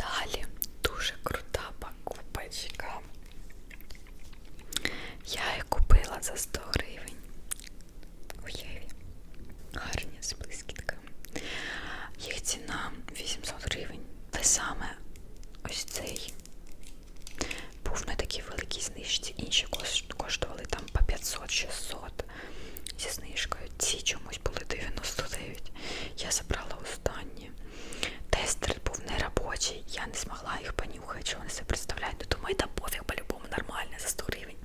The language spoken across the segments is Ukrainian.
Далі дуже крута покупочка. Я її купила за 100 короче, я не змогла їх понюхати, що вони себе представляють. Ну, думаю, та пофіг по-любому нормально за 100 гривень.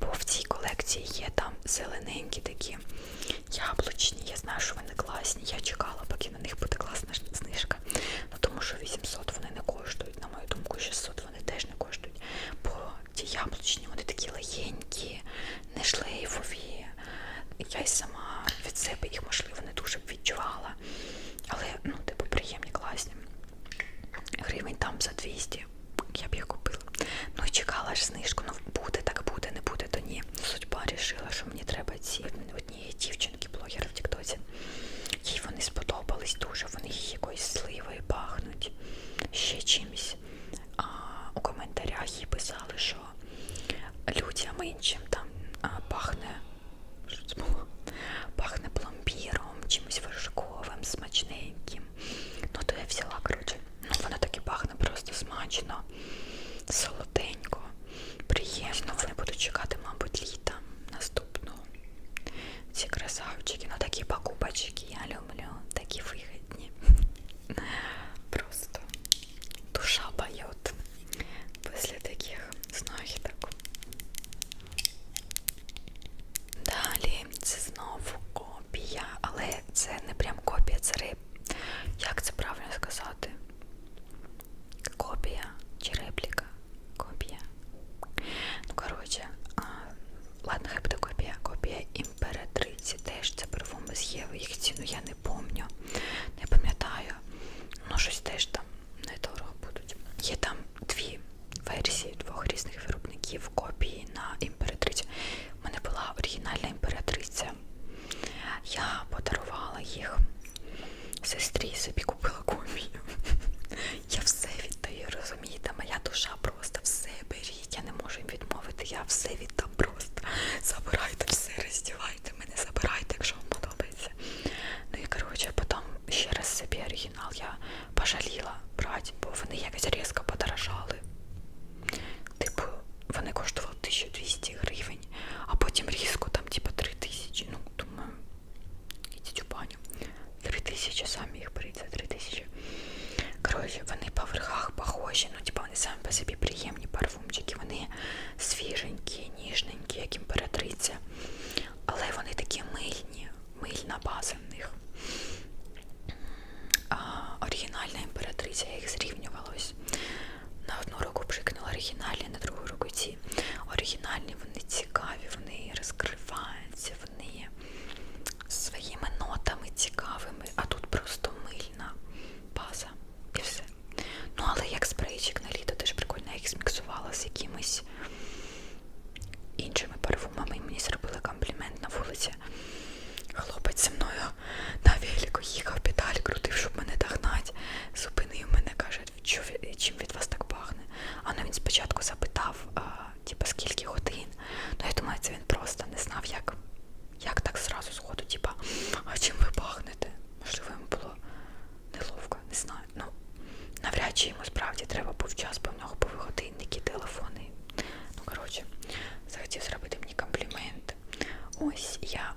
Бо в цій колекції є там зелененькі такі яблучні. Я знаю, що вони класні. Я чекала, поки на них буде класна знижка. Ну тому що 800 там за 200, я б їх купила. Ну і чекала ж знижку, ну буде, так буде, не буде, то ні. Судьба рішила, що мені треба ці однієї дівчинки-блогера в Тіктоці. Їй вони сподобались дуже, вони їх якоюсь сливою пахнуть ще чимось. А, У коментарях їй писали, що людям іншим там а, пахне смачно. якимись іншими парфумами. І мені зробили комплімент на вулиці. Хлопець зі мною на велику їхав, педаль крутив, щоб мене догнати. Зупинив мене, каже, чим від вас так пахне. А ну він спочатку запитав. Ось я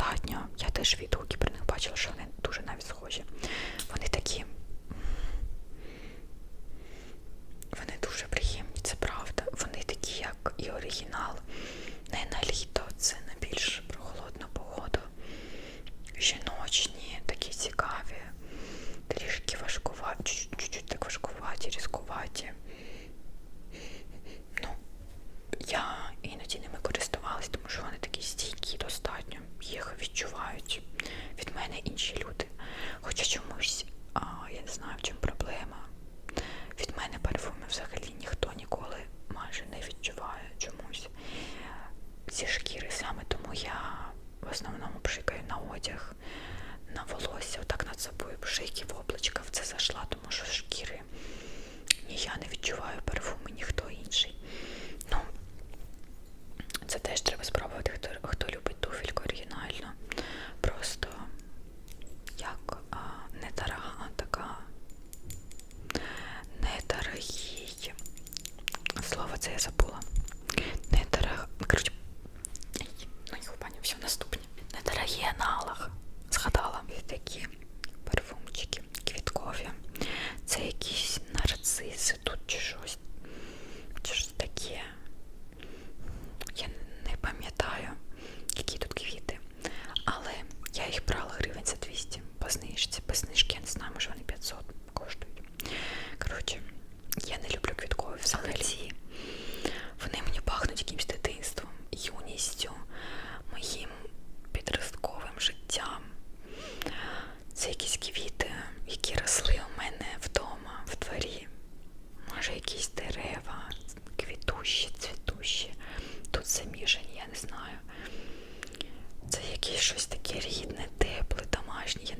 достатньо. Я теж відгуки про них бачила, що вони дуже навіть схожі. Вони такі. Вони дуже приємні, це правда. Вони такі, як і оригінал. Не на літо, це на більш прохолодну погоду. Жіночі. Классный, я считаю.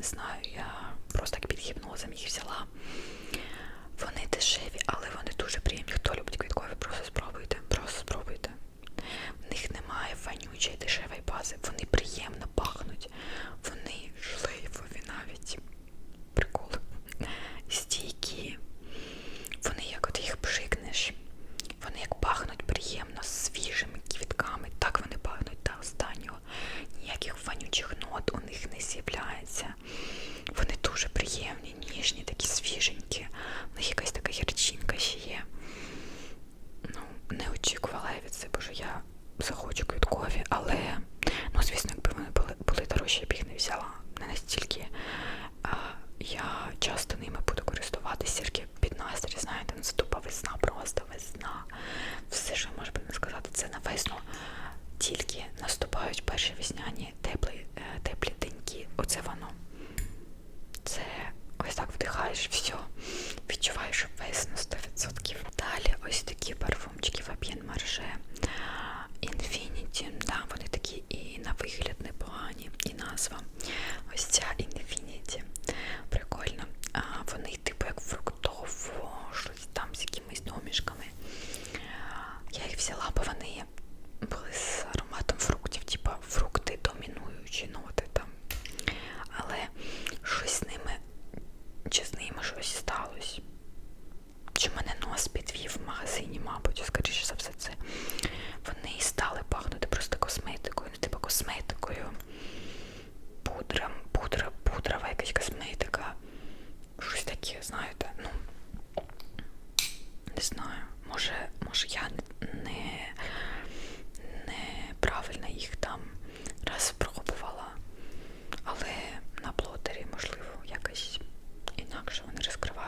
не знаю, я просто так під гіпнозом їх взяла. Вони дешеві, але вони дуже приємні. Хто любить квіткові, просто спробуйте. Просто спробуйте. В них немає вонючої дешевої бази. Вони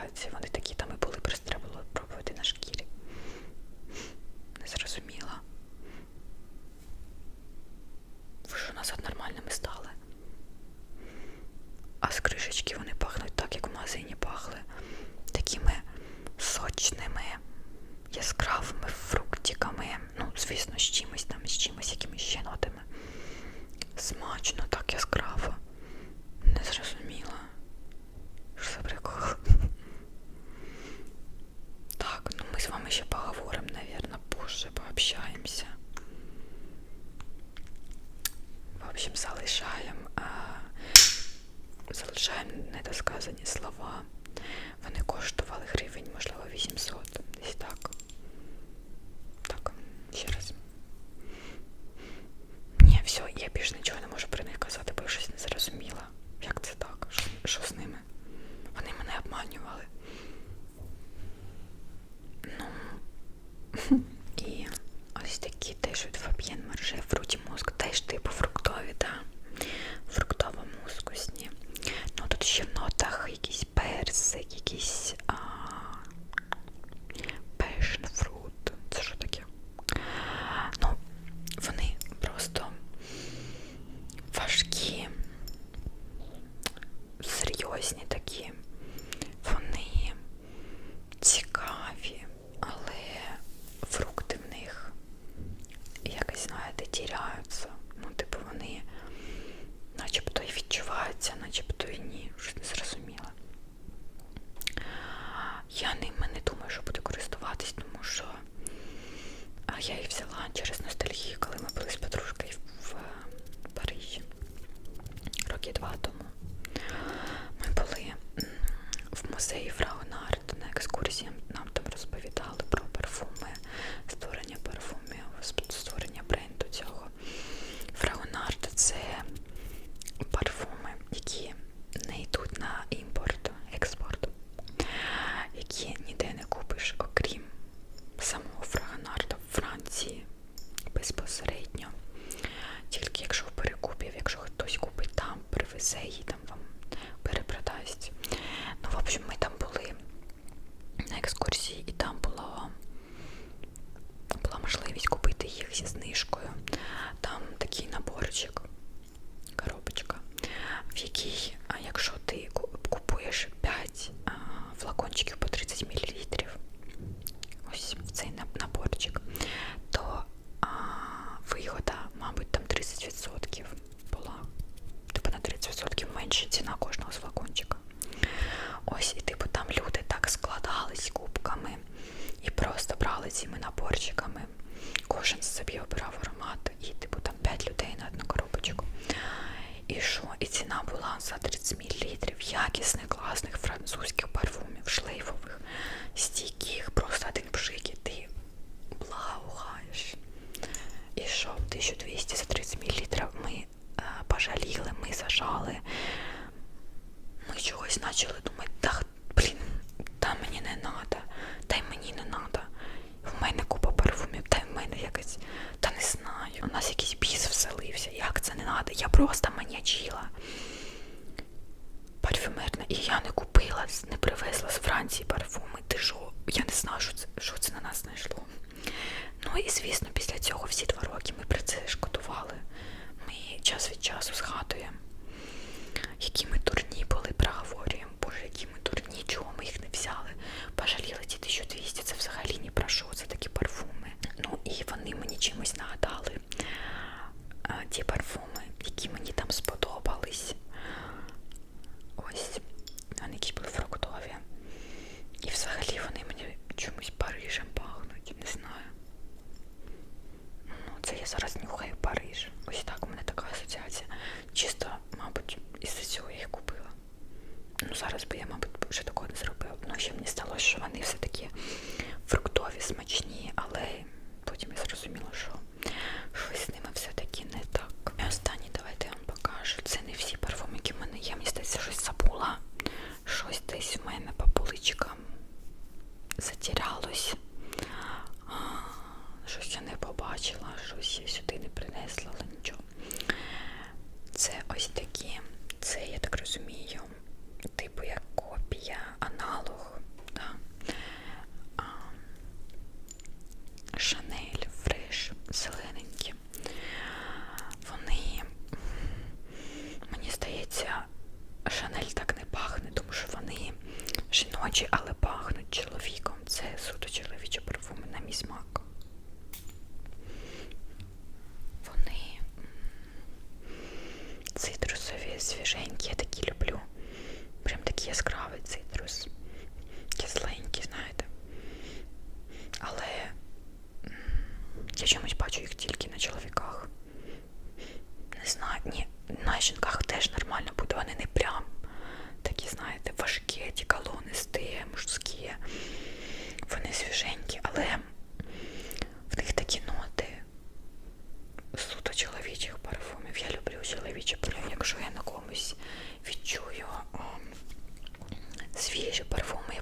Hadi, on Цікаво. цими наборчиками. Кожен собі обирав аромат, і типу там 5 людей на одну коробочку. І що? І ціна була за 30 мл якісних, класних французьких парфумів, шлейфових, стійких, просто один пшик, і ти благаєш. І що? 1200 за 30 мл ми е, пожаліли, ми зажали. Ми чогось почали думати. просто. я чомусь бачу їх тільки на чоловіках. Не знаю, ні, на жінках теж нормально буде, вони не прям такі, знаєте, важкі, ті колонисті, мужські, вони свіженькі, але в них такі ноти суто чоловічих парфумів. Я люблю чоловічі парфуми, якщо я на комусь відчую о, свіжі парфуми, я